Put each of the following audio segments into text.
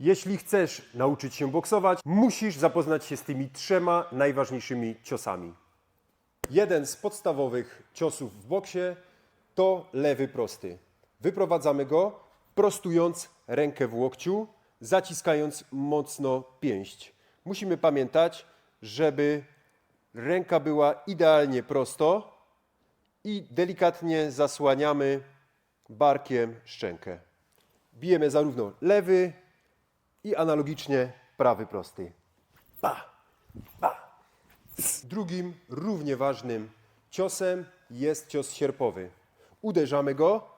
Jeśli chcesz nauczyć się boksować, musisz zapoznać się z tymi trzema najważniejszymi ciosami. Jeden z podstawowych ciosów w boksie to lewy prosty. Wyprowadzamy go prostując rękę w łokciu, zaciskając mocno pięść. Musimy pamiętać, żeby ręka była idealnie prosto i delikatnie zasłaniamy barkiem szczękę. Bijemy zarówno lewy i analogicznie prawy prosty. Drugim równie ważnym ciosem jest cios sierpowy. Uderzamy go,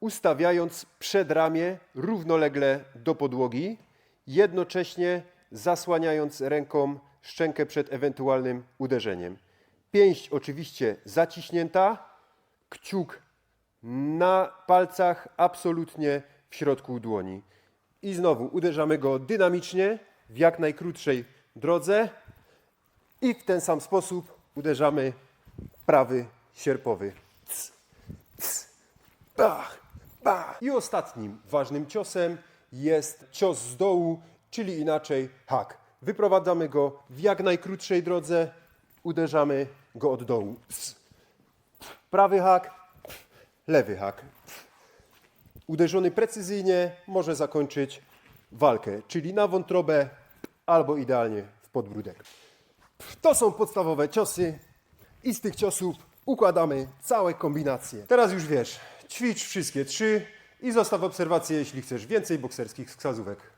ustawiając przedramię równolegle do podłogi, jednocześnie zasłaniając ręką szczękę przed ewentualnym uderzeniem. Pięść oczywiście zaciśnięta, kciuk na palcach, absolutnie w środku dłoni. I znowu uderzamy go dynamicznie, w jak najkrótszej drodze. I w ten sam sposób uderzamy prawy sierpowy. Cs, cs, bach, bach. I ostatnim ważnym ciosem jest cios z dołu, czyli inaczej hak. Wyprowadzamy go w jak najkrótszej drodze, uderzamy go od dołu. Prawy hak, lewy hak. Uderzony precyzyjnie może zakończyć walkę, czyli na wątrobę albo idealnie w podbródek. To są podstawowe ciosy i z tych ciosów układamy całe kombinacje. Teraz już wiesz, ćwicz wszystkie trzy i zostaw obserwację, jeśli chcesz więcej bokserskich wskazówek.